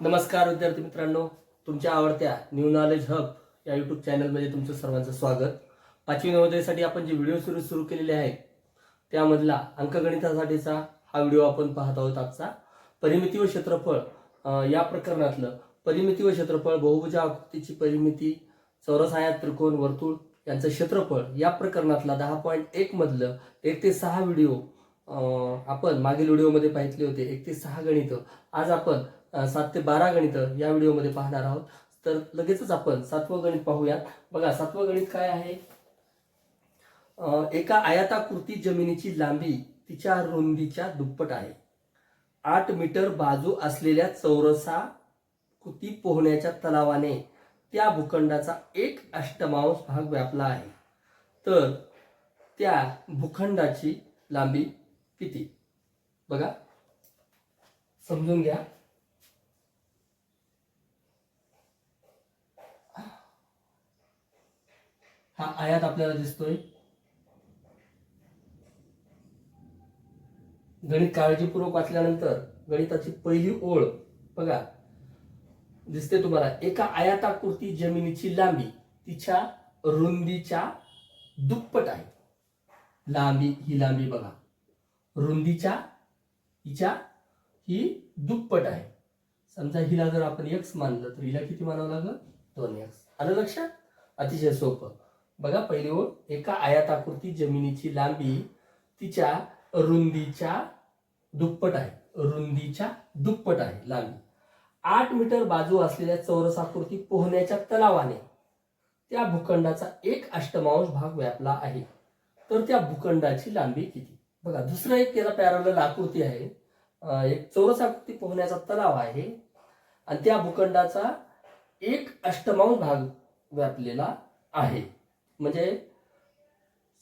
नमस्कार विद्यार्थी मित्रांनो तुमच्या आवडत्या न्यू नॉलेज हब या यूट्यूब चॅनलमध्ये तुमचं सर्वांचं स्वागत. पाचवी नवोदयसाठी आपण जे व्हिडिओ सुरू सुरू केलेले आहेत त्यामधला अंकगणितासाठीचा हा व्हिडिओ आपण पाहत आहोत आजचा. परिमिती व क्षेत्रफळ या प्रकरणातलं परिमिती व क्षेत्रफळ बहुभुजा आकृतीची परिमिती चौरसायात त्रिकोण वर्तुळ यांचं क्षेत्रफळ या प्रकरणातला दहा पॉईंट एक मधलं एक ते सहा व्हिडिओ आपण मागील व्हिडिओमध्ये पाहितले होते एक ते सहा गणित. आज आपण सात ते बारा गणित या व्हिडिओमध्ये पाहणार आहोत. तर लगेचच आपण सातवं गणित पाहूयात. बघा सातवं गणित काय आहे? एका आयताकृती जमिनीची लांबी तिच्या रुंदीच्या दुप्पट आहे. आठ मीटर बाजू असलेल्या चौरसा कृती पोहण्याच्या तलावाने त्या भूखंडाचा एक अष्टमांश भाग व्यापला आहे. तर त्या भूखंडाची लांबी किती? बघा समजून घ्या. हा आयात आपल्याला दिसतोय. गणित काळजीपूर्वक वाचल्यानंतर गणिताची पहिली ओळ बघा दिसते तुम्हाला. एका आयताकृती जमिनीची लांबी तिच्या रुंदीच्या दुप्पट आहे. लांबी ही लांबी बघा. रुंदीच्या हिच्या ही दुप्पट आहे. समजा हिला जर आपण एक्स मानलं तर हिला किती मानावं लागलं? दोन एक्स आलं लक्षात? अतिशय सोपं. बघा पहिली ओळ एका आयताकृती जमिनीची लांबी तिच्या रुंदीच्या दुप्पट आहे. रुंदीच्या दुप्पट आहे लांबी. आठ मीटर बाजू असलेल्या चौरसाकृती पोहण्याच्या तलावाने त्या भूखंडाचा एक अष्टमांश भाग व्यापला आहे. तर त्या भूखंडाची लांबी किती? बघा दुसरं एक त्याला पॅरल आकृती आहे. एक चौरसाकृती पोहण्याचा तलाव आहे आणि त्या भूखंडाचा एक अष्टमांश भाग व्यापलेला आहे. म्हणजे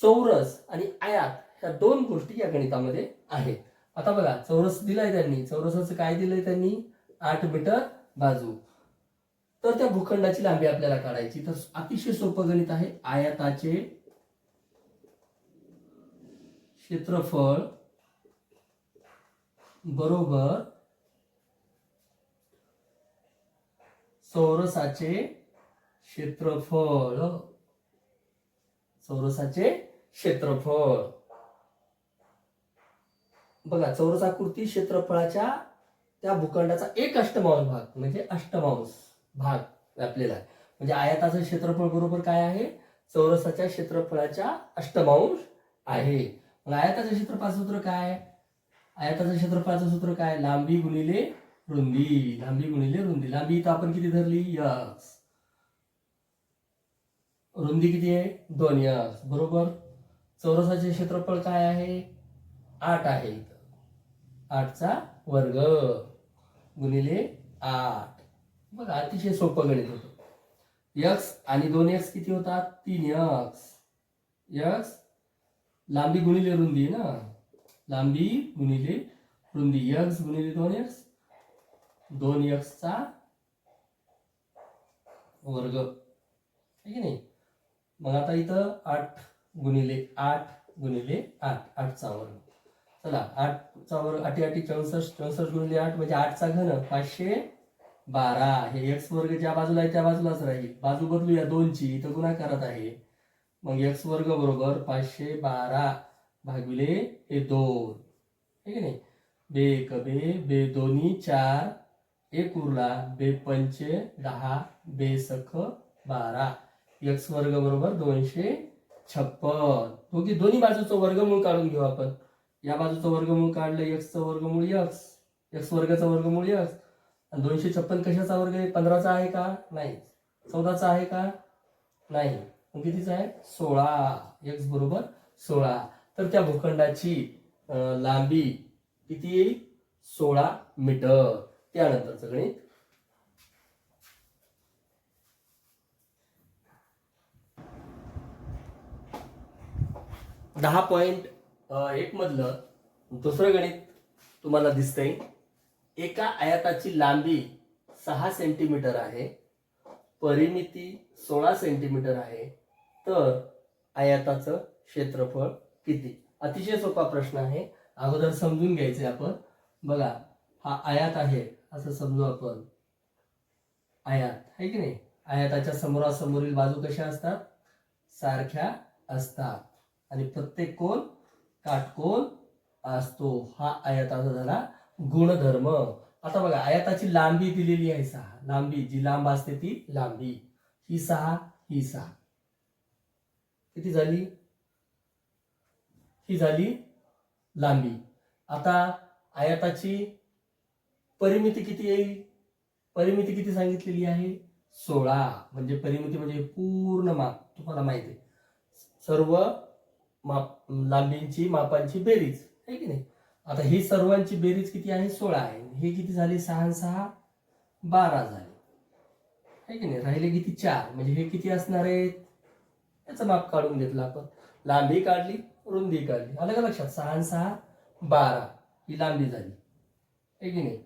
चौरस आणि आयात ह्या दोन गोष्टी या गणितामध्ये आहेत. आता बघा चौरस दिलाय त्यांनी. चौरसाचं काय दिलंय त्यांनी? आठ मीटर बाजू. तर त्या भूखंडाची लांबी आपल्याला काढायची. तर अतिशय सोपं गणित आहे. आयताचे क्षेत्रफळ बरोबर चौरसाचे क्षेत्रफळ चौरसाचे क्षेत्रफळ. बघा चौरसाकृती क्षेत्रफळाच्या त्या भूखंडाचा एक अष्टमांश भाग म्हणजे अष्टमांश भाग व्यापलेला आहे. म्हणजे आयाताचं क्षेत्रफळ बरोबर काय आहे? चौरसाच्या क्षेत्रफळाच्या अष्टमांश आहे. मग आयाताचं क्षेत्रफळाचं सूत्र काय? आयाताचं क्षेत्रफळाचं सूत्र काय? लांबी गुणिले रुंदी. लांबी गुणिले रुंदी. लांबी इथं आपण किती धरली? यस रुंदी किती आहे? दोन. यस. बरोबर? चौरसाचे क्षेत्रफळ काय आहे? आठ आहे इथं. आठचा वर्ग. गुणिले आठ. बघा अतिशय सोपं गणित होतं. यक्स आणि दोन यक्स किती होतात? तीन यक्स. यक्स लांबी गुणिले रुंदी ना? लांबी गुणिले रुंदी. यक्स गुणिले दोन यक्स. दोन यक्सचा वर्ग. आहे की नाही? मग आता इथं आठ गुणिले आठ गुणिले आठ आठचा वर्ग चला आठचा वर्ग आठी आठी चौसष्ट चौसष्ट गुणिले आठ म्हणजे आठचा घन पाचशे बारा. हे एक्स वर्ग ज्या बाजूला आहे त्या बाजूलाच राहील. बाजू बदलूया दोनची इथं गुणाकारात आहे. मग एक्स वर्ग बरोबर पाचशे बारा भागिले हे दोन. ठीक आहे नाही? बे एक बे बे दोन्ही चार. एक उरला. बे पंचे दहा बे सख बारा. एक्स वर्ग बरोबर दोनशे छप्पन. दोघी दोन्ही बाजूचं वर्गमूळ काढून घेऊ आपण. या बाजूचं वर्गमूळ काढलं एक्सचं वर्गमूळ यक्स एक्स वर्गाचं वर्गमूळ यक्स आणि दोनशे छप्पन कशाचा वर्ग आहे? पंधराचा आहे का? नाही. चौदाचा आहे का? नाही. मग कितीचा आहे? सोळा. एक्स बरोबर सोळा. तर त्या भूखंडाची लांबी किती येईल? सोळा मीटर. त्यानंतरचं गणित दहा पॉईंट एक मधलं दुसरं गणित तुम्हाला दिसतंय. एका आयताची लांबी सहा सेंटीमीटर आहे. परिमिती सोळा सेंटीमीटर आहे. तर आयाताचं क्षेत्रफळ किती? अतिशय सोपा प्रश्न आहे. अगोदर समजून घ्यायचे आपण. बघा हा आयात आहे असं समजू आपण. आयात आहे की नाही? आयाताच्या समोरासमोरील बाजू कशा असतात? सारख्या असतात. आणि प्रत्येक कोण? काटकोन असतो. हा आयताचा झाला गुणधर्म. आता बघा आयताची लांबी दिलेली आहे सहा. लांबी जी लांब असते ती लांबी. ही सहा ही सहा. किती झाली? ही झाली लांबी. आता आयताची परिमिती किती येईल? परिमिती किती सांगितलेली आहे? सोळा. म्हणजे परिमिती म्हणजे पूर्ण माप. तुम्हाला माहिती आहे. सर्व माप लांबींची मापांची बेरीज आहे की नाही? आता ही सर्वांची बेरीज किती आहे? सोळा आहे. हे किती झाली? सहा सहा बारा झाले. आहे की नाही? राहिले किती? चार. म्हणजे हे किती असणार आहेत? याचं माप काढून घेतलं आपण. लांबी काढली रुंदी काढली. आलं का लक्षात? सहा सहा बारा. ही लांबी झाली. आहे की नाही?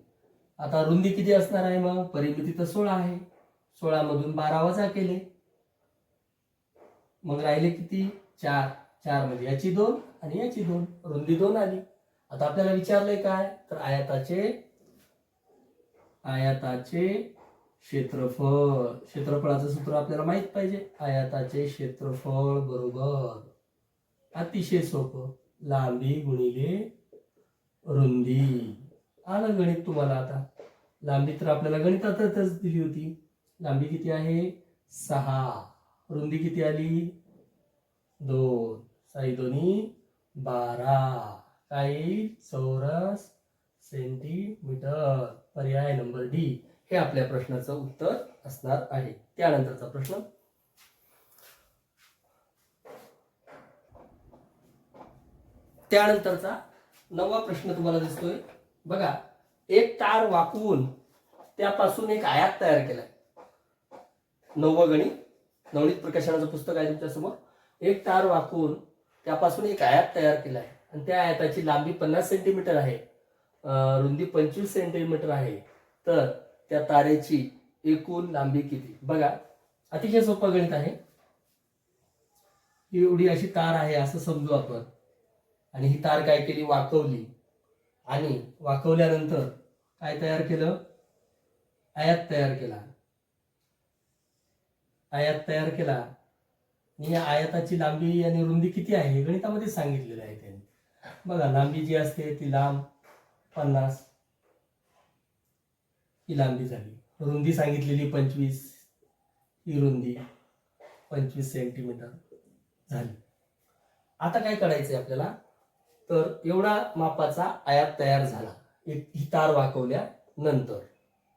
आता रुंदी किती असणार आहे मग? परिमिती तर सोळा आहे. सोळामधून बारा वजा केले. मग राहिले किती? चार. चारमध्ये याची दोन आणि याची दोन. रुंदी दोन आली. आता आपल्याला विचारलंय काय? तर आयाताचे आयाताचे क्षेत्रफळ. क्षेत्रफळाचं सूत्र आपल्याला माहीत पाहिजे. आयाताचे क्षेत्रफळ बरोबर. अतिशय सोपं. लांबी गुणिले रुंदी. आलं गणित तुम्हाला आता. लांबी तर आपल्याला गणितातच दिली होती. लांबी किती आहे? सहा. रुंदी किती आली? दोन. साई दोन्ही बारा काय चौरस सेंटीमीटर पर्याय नंबर डी हे आपल्या प्रश्नाचं उत्तर असणार आहे. त्यानंतरचा प्रश्न. त्यानंतरचा नववा प्रश्न तुम्हाला दिसतोय. बघा एक तार वाकवून त्यापासून एक आयात तयार केलाय. नववा गणित नवनीत प्रकाशनाचं पुस्तक आहे तुमच्यासमोर. एक तार वाकवून त्यापासून एक आयात तयार केला आहे आणि त्या आयाताची लांबी पन्नास सेंटीमीटर आहे. रुंदी पंचवीस सेंटीमीटर आहे. तर त्या तारेची एकूण लांबी किती? बघा अतिशय सोपं गणित आहे. ही एवढी अशी तार आहे असं समजू आपण. आणि ही तार काय केली? वाकवली. आणि वाकवल्यानंतर काय तयार केलं? आयात तयार केला. आयात तयार केला. आणि या आयाताची लांबी आणि रुंदी किती आहे हे गणितामध्ये सांगितलेलं आहे त्यांनी. बघा लांबी जी असते ती लांब पन्नास. ही लांबी झाली. रुंदी सांगितलेली पंचवीस. ही रुंदी पंचवीस सेंटीमीटर झाली. आता काय करायचंय आपल्याला? तर एवढा मापाचा आयात तयार झाला. एक ही तार वाकवल्या नंतर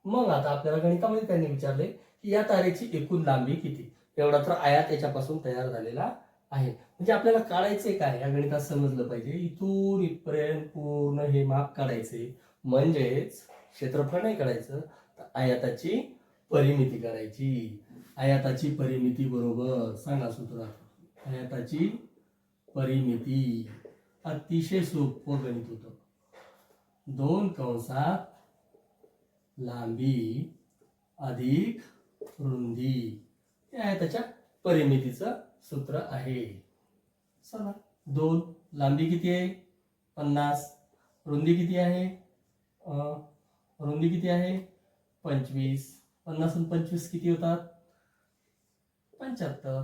मग आता आपल्याला गणितामध्ये त्यांनी विचारले की या तारेची एकूण लांबी किती? एवढा तर आयात याच्यापासून तयार झालेला आहे. म्हणजे आपल्याला काढायचे काय? या गणितात समजलं पाहिजे. इथून इथपर्यंत पूर्ण हे माप काढायचे. म्हणजेच क्षेत्रफळ नाही काढायचं. तर आयाताची परिमिती करायची आयाताची परिमिती बरोबर सांगा सूत्रात. आयाताची परिमिती अतिशय सोपं गणित होतं. दोन कंसात लांबी अधिक रुंदी. हे आहे त्याच्या परिमितीचं सूत्र आहे. चला. दोन लांबी किती आहे? पन्नास. रुंदी किती आहे? रुंदी किती आहे? पंचवीस. पन्नास आणि पंचवीस किती होतात? पंच्याहत्तर.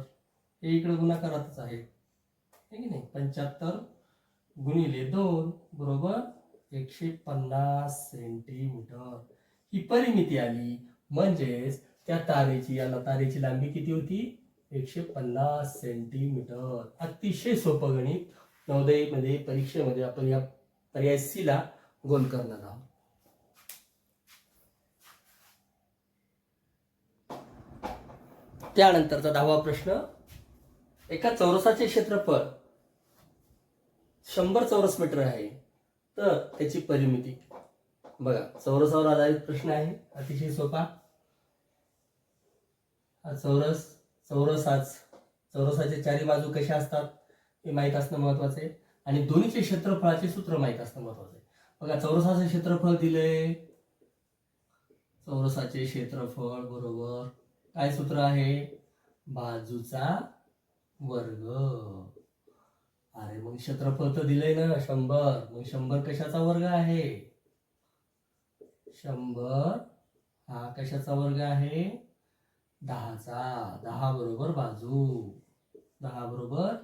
हे इकडे गुणाकारातच आहे. हे की नाही? पंच्याहत्तर गुणिले दोन बरोबर एकशे पन्नास सेंटीमीटर. ही परिमिती आली. म्हणजेच त्या तारेची याला तारेची लांबी किती होती? एकशे पन्नास सेंटीमीटर. अतिशय सोपं गणित. नवोदयमध्ये परीक्षेमध्ये आपण या पर्याय सीला गोल करणार आहोत. त्यानंतरचा दहावा प्रश्न. एका चौरसाचे क्षेत्रफळ शंभर चौरस मीटर आहे. तर त्याची परिमिती. बघा चौरसावर आधारित प्रश्न आहे. अतिशय सोपा. चौरस चौरस आज चौरसाचे चारी बाजू कशा असतात हे माहीत असणं महत्वाचं आहे. आणि दोन्हीचे क्षेत्रफळाचे सूत्र माहीत असणं महत्वाचं आहे. बघा चौरसाचे क्षेत्रफळ दिले चौरसाचे क्षेत्रफळ बरोबर काय सूत्र आहे? बाजूचा वर्ग. अरे मग क्षेत्रफळ तर दिलंय ना शंभर. मग शंभर कशाचा वर्ग आहे? शंभर. हा कशाचा वर्ग आहे? दहाचा. दहा बरोबर बाजू. दहा बरोबर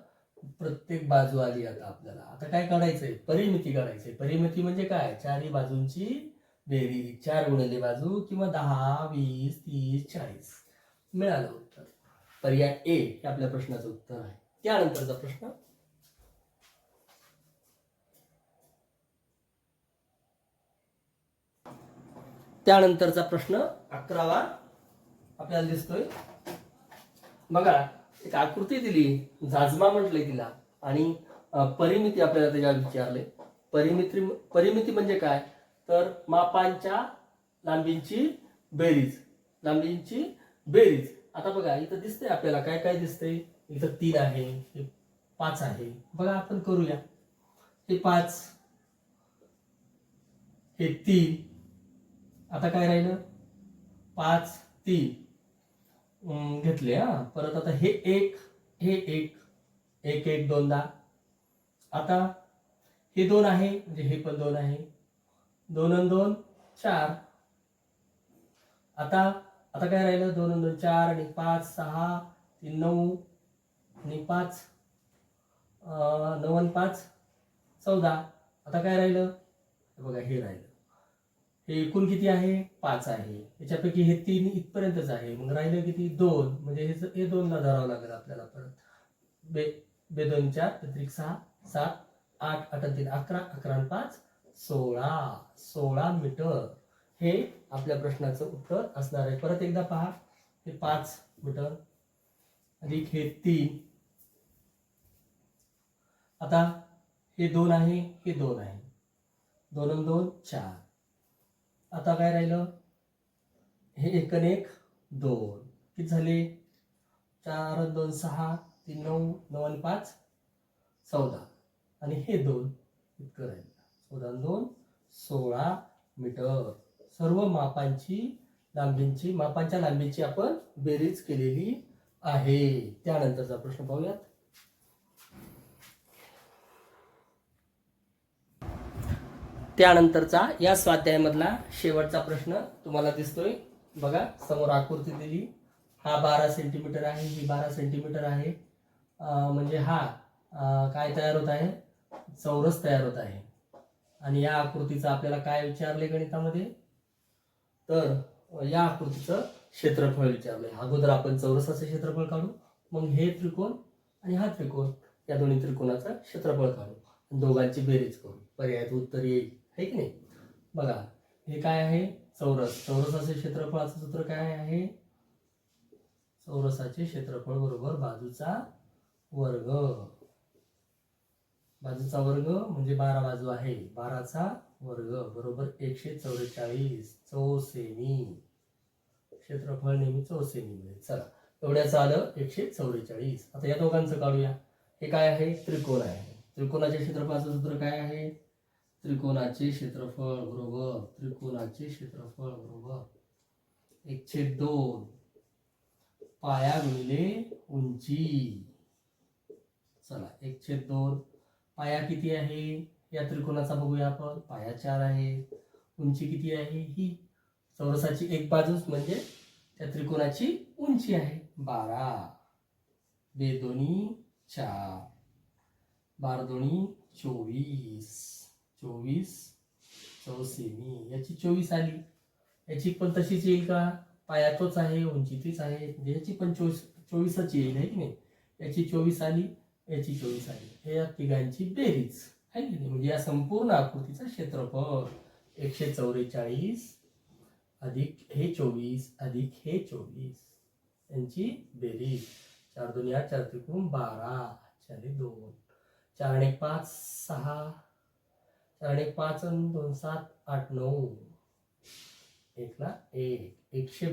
प्रत्येक बाजू आली आता आपल्याला. आता काय काढायचंय? परिमिती काढायचंय. परिमिती म्हणजे काय? चारही बाजूंची बेरीज. चार गुणिले बाजू किंवा दहा वीस तीस चाळीस. मिळालं उत्तर. पर्याय ए हे आपल्या प्रश्नाचं उत्तर आहे. त्यानंतरचा प्रश्न. त्यानंतरचा प्रश्न अकरावा. आपल्याला दिसतोय. बघा एक आकृती दिली जाजमा म्हटलंय तिला. आणि परिमिती आपल्याला त्याच्यावर विचारले परिमिती परिमिती म्हणजे काय? तर मापांच्या लांबींची बेरीज. लांबींची बेरीज. आता बघा इथं दिसतंय आपल्याला. काय काय दिसतंय? इथं तीन आहे हे पाच आहे. बघा आपण करूया. हे पाच हे तीन. आता काय राहिलं? पाच तीन. घेतले हा. परत आता हे एक हे एक एक एक दोनदा. आता हे दोन आहे म्हणजे हे पण दोन आहे. दोन अन दोन चार. आता आता काय राहिलं? दोन अन दोन चार आणि पाच सहा तीन नऊ आणि पाच. नऊ आणि पाच चौदा. आता काय राहिलं? बघा हे राहिलं. हे एकूण किती आहे? पाच आहे. याच्यापैकी हे तीन इथपर्यंतच आहे. मग राहिलं किती? दोन. म्हणजे हे हे दोनला धरावं लागेल आपल्याला परत. बे बे दोन चार त्रिक सहा सात आठ आठ तीन. अकरा अकरा पाच सोळा. सोळा मीटर. हे आपल्या प्रश्नाचं उत्तर असणार आहे. परत एकदा पहा. हे पाच मीटर. अधिक हे तीन. आता हे दोन आहे हे दोन आहे. दोन दोन चार. आता काय राहिलं? हे एक आणि एक दोन. किती झाले? चार दोन सहा तीन नऊ नऊ आणि पाच चौदा. आणि हे दोन इतकं राहिलं. चौदा दोन सोळा मीटर. सर्व मापांची लांबींची मापांच्या लांबीची आपण बेरीज केलेली आहे. त्यानंतरचा प्रश्न पाहूयात. त्यानंतरचा या स्वाध्यायामधला शेवटचा प्रश्न तुम्हाला दिसतोय. बघा समोर आकृती दिली. हा बारा सेंटीमीटर आहे ही बारा सेंटीमीटर आहे. म्हणजे हा काय तयार होत आहे? चौरस तयार होत आहे. आणि या आकृतीचं आपल्याला काय विचारले गणितामध्ये? तर या आकृतीचं क्षेत्रफळ विचारलंय. अगोदर आपण चौरसाचं क्षेत्रफळ काढू मग हे त्रिकोण आणि हा त्रिकोण. या दोन्ही त्रिकोणाचं क्षेत्रफळ काढू. दोघांची बेरीज करू. पर्यायात उत्तर येईल. आहे की नाही? बघा हे काय आहे? चौरस. चौरसाचे क्षेत्रफळाचं सूत्र काय आहे? चौरसाचे क्षेत्रफळ बरोबर बाजूचा वर्ग. बाजूचा वर्ग म्हणजे बारा बाजू आहे. बाराचा वर्ग बरोबर एकशे चौवेचाळीस. चौसेनी क्षेत्रफळ नेहमी चौसेनी मिळेल. चला एवढ्याचं आलं एकशे चौवेचाळीस. आता या दोघांचं काढूया. हे काय आहे? त्रिकोण आहे. त्रिकोणाच्या क्षेत्रफळाचं सूत्र काय आहे? त्रिकोणाचे क्षेत्रफळ बरोबर त्रिकोणाचे क्षेत्रफळ बरोबर. एकशे दोन. पाया गुणिले उंची. चला एकशे दोन. पाया किती आहे? या त्रिकोणाचा बघूया आपण. पाया चार आहे. उंची किती आहे? ही चौरसाची एक बाजूच म्हणजे त्या त्रिकोणाची उंची आहे. बारा. बे दोन्ही चार. बारा दोन्ही चोवीस. चोवीस चौसेमी याची चोवीस आली. याची पण तशीच येईल का? पाया तोच आहे उंची तीच आहे. म्हणजे याची पण चोवीस चोवीसच येईल आहे की नाही? याची चोवीस आली याची चोवीस आली. हे या तिघांची बेरीज आहे की नाही? म्हणजे या संपूर्ण आकृतीचा क्षेत्रफळ. एकशे चौवेचाळीस अधिक हे चोवीस अधिक हे चोवीस. यांची बेरीज. चार दोन या चार त्रिकोण बारा चार एक दोन. चार आणि पाच सहा. आणि पाच दोन सात आठ नऊ. एकला एक. एकशे